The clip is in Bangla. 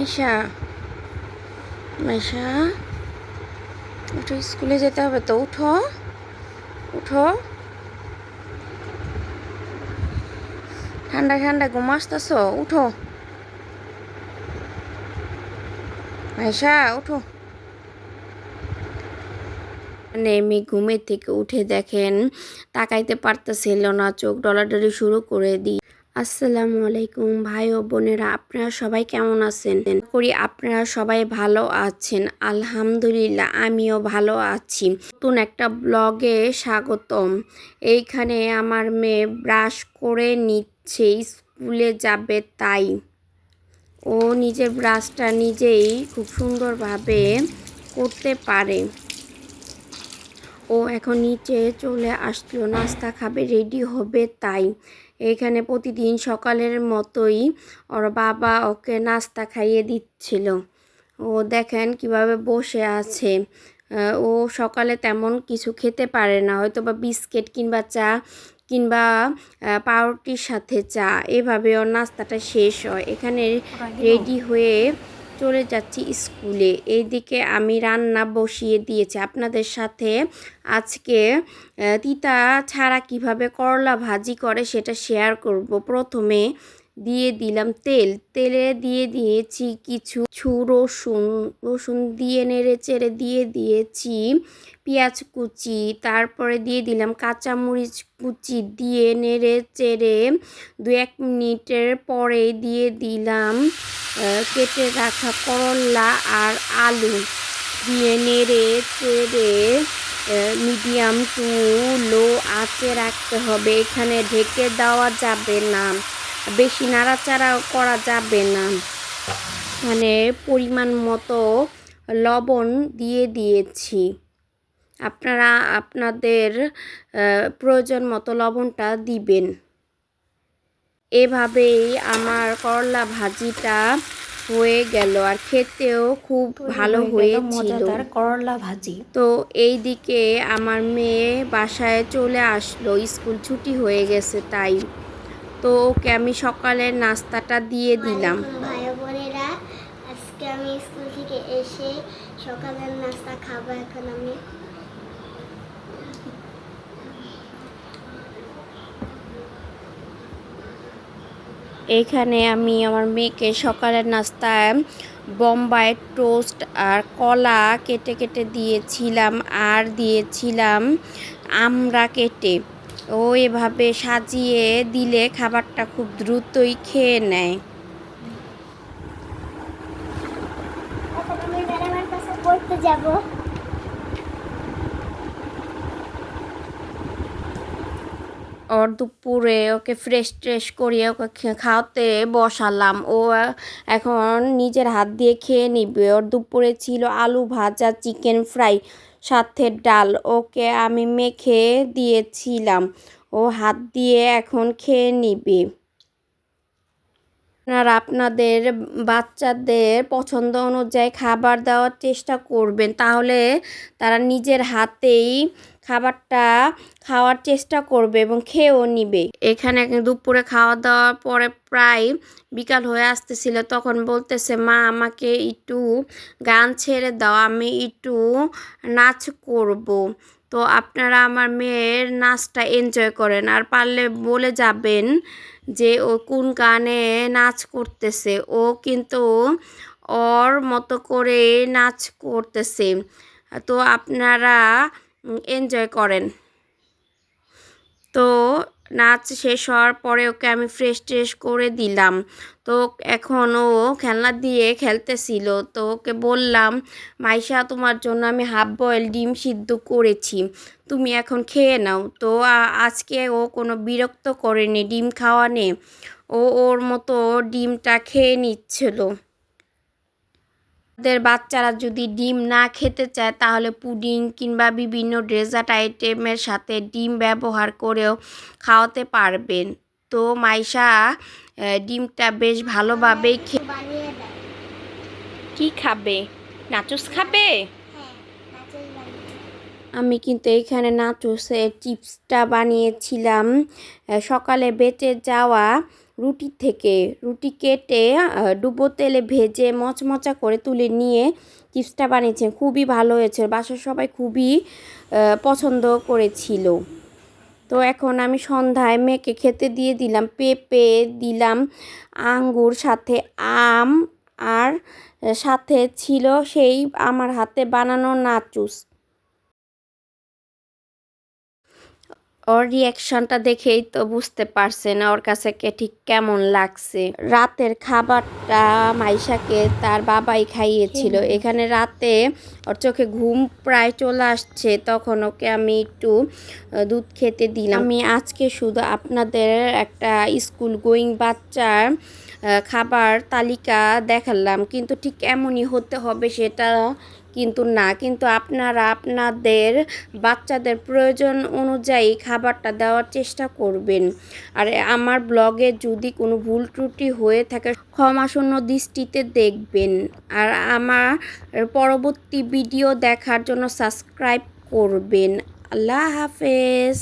মাইশা মাইশা, উঠো, স্কুলে যেতে হবে তো, উঠো উঠো। ঠান্ডা ঠান্ডা, ঘুম আসতেছ? উঠো। মাইশা, উঠো। নেমে ঘুমের থেকে উঠে দেখেন, তাকাইতে পারতেছিল না, চোখ ডলাডলি শুরু করে দিই আসসালামু আলাইকুম ভাই ও বোনেরা, আপনারা সবাই কেমন আছেন? করি আপনারা সবাই ভালো আছেন। আলহামদুলিল্লাহ, আমিও ভালো আছি। নতুন একটা ব্লগে স্বাগতম। এইখানে আমার মেয়ে ব্রাশ করে নিচ্ছে, স্কুলে যাবে তাই। ও নিজের ব্রাশটা নিজেই খুব সুন্দরভাবে করতে পারে। ও এখন নিচে চলে আসলো, নাস্তা খাবে, রেডি হবে তাই। এখানে প্রতিদিন সকালের মতোই ওর বাবা ওকে নাস্তা খাইয়ে দিচ্ছিল। ও দেখেন কীভাবে বসে আছে। ও সকালে তেমন কিছু খেতে পারে না হয়তো বা বিস্কিট কিংবা চা কিংবা পাউরুটির সাথে চা। এভাবে ওর নাস্তাটা শেষ হয়। এখানে রেডি হয়ে চলে যাচ্ছি স্কুলে। এইদিকে আমি রান্না বসিয়ে দিয়েছি। আপনাদের সাথে আজকে তিতা ছাড়া কীভাবে করলা ভাজি করে সেটা শেয়ার করব। প্রথমে দিয়ে দিলাম তেল। তেলে দিয়ে দিয়েছি কিছু ছু রসুন। রসুন দিয়ে নেড়ে চেড়ে দিয়ে দিয়েছি পেঁয়াজ কুচি। তারপরে দিয়ে দিলাম কাঁচামরিচ কুচি। দিয়ে নেড়ে চেড়ে দু এক মিনিটের পরে দিয়ে দিলাম কেটে রাখা করলা আর আলু দিয়ে নেড়ে চেড়ে মিডিয়াম টু লো আঁচে রাখতে হবে। এখানে ঢেকে দেওয়া যাবে না, বেশি নাড়াচাড়া করা যাবে না। মানে পরিমাণ মতো লবণ দিয়ে দিয়েছি। আপনারা, আপনাদের প্রয়োজন মতো লবণটা দিবেন। এভাবেই আমার করলা ভাজিটা হয়ে গেল আর খেতেও খুব ভালো হয়েছিল। মজাদার করলা ভাজি। তো এই দিকে আমার মেয়ে বাসায় চলে আসলো স্কুল ছুটি হয়ে গেছে তাই। তো ওকে আমি সকালের নাস্তাটা দিয়ে দিলাম। ভাই বোনেরা আজকে আমি স্কুল থেকে এসে সকালের নাস্তা খাব এখন আমি। এইখানে আমি আমার মেয়েকে সকালের নাস্তায় বোম্বাই টোস্ট আর কলা কেটে কেটে দিয়েছিলাম আর দিয়েছিলাম আমরা কেটে। ও এভাবে সাজিয়ে দিলে খাবারটা খুব দ্রুতই খেয়ে নেয়। এখন যাব। ওর দুপুরে ওকে ফ্রেশ ট্রেশ করিয়ে ওকে খাওয়াতে বসালাম। ও এখন নিজের হাত দিয়ে খেয়ে নিবে। ওর দুপুরে ছিল আলু ভাজা চিকেন ফ্রাই সাথে ডাল। ওকে আমি মেখে দিয়েছিলাম। ও হাত দিয়ে এখন খেয়ে নিবে। আপনারা আপনাদের বাচ্চাদের পছন্দ অনুযায়ী খাবার দেওয়ার চেষ্টা করবেন। তাহলে তারা নিজের হাতেই খাবারটা খাওয়ার চেষ্টা করবে এবং খেয়েও নিবে। এখানে দুপুরে খাওয়া দাওয়ার পরে প্রায় বিকাল হয়ে আসতেছিল। তখন বলতেছে, মা, আমাকে একটু গান ছেড়ে দাও, আমি একটু নাচ করব। তো আপনারা আমার মেয়ের নাচটা এনজয় করেন। আর পারলে বলে যাবেন যে ও কোন গানে নাচ করতেছে। ও কিন্তু ওর মতো করে নাচ করতেছে। তো আপনারা এনজয় করেন। তো নাচ শেষ হওয়ার পরে ওকে আমি ফ্রেশ ট্রেশ করে দিলাম। তো এখন ও খেলনা দিয়ে খেলতেছিল। তো ওকে বললাম, মাইশা, তোমার জন্য আমি হাফ বয়েল ডিম সিদ্ধ করেছি। তুমি এখন খেয়ে নাও। তো আজকে ও কোনো বিরক্ত করেনি, ডিম খাওয়া নে ও ওর মতো ডিমটা খেয়ে নিচ্ছিল। আমাদের বাচ্চারা যদি ডিম না খেতে চায়, তাহলে পুডিং কিংবা বিভিন্ন ডেজার্ট আইটেমের সাথে ডিম ব্যবহার করেও খাওয়াতে পারবেন। তো মাইশা ডিমটা বেশ ভালোভাবেই খে কী খাবে? নাচুস খাবে? আমি কিন্তু এইখানে নাচুসের চিপসটা বানিয়েছিলাম। সকালে বেঁচে যাওয়া রুটি থেকে। রুটি কেটে ডুবো তেলে ভেজে মচমচা করে তুলে নিয়ে চিপসটা বানিয়েছেন খুবই ভালো হয়েছে। বাসার সবাই খুবই পছন্দ করেছিল। তো এখন আমি সন্ধ্যায় মেয়েকে খেতে দিয়ে দিলাম। পেঁপে দিলাম, আঙ্গুর, সাথে আম, আর সাথে ছিল সেই আমার হাতে বানানো নাচুস ওর রিয়াকশনটা দেখেই তো বুঝতে পারছে না ওর কাছে কে ঠিক কেমন লাগছে। রাতের খাবারটা মাইশাকে তার বাবাই খাইয়েছিল। এখানে রাতে ওর চোখে ঘুম প্রায় চলে আসছে তখন ওকে আমি একটু দুধ খেতে দিলাম। আমি আজকে শুধু আপনাদের একটা স্কুল গোয়িং বাচ্চার খাবার তালিকা দেখালাম, কিন্তু ঠিক এমনই হতে হবে সেটা কিন্তু না। কিন্তু আপনারা আপনাদের বাচ্চাদের প্রয়োজন অনুযায়ী খাবারটা দেওয়ার চেষ্টা করবেন। আর আমার ব্লগে যদি কোনো ভুল ত্রুটি হয়ে থাকে, ক্ষমাশূন্য দৃষ্টিতে দেখবেন। আর আমার পরবর্তী ভিডিও দেখার জন্য সাবস্ক্রাইব করবেন। আল্লাহ হাফেজ।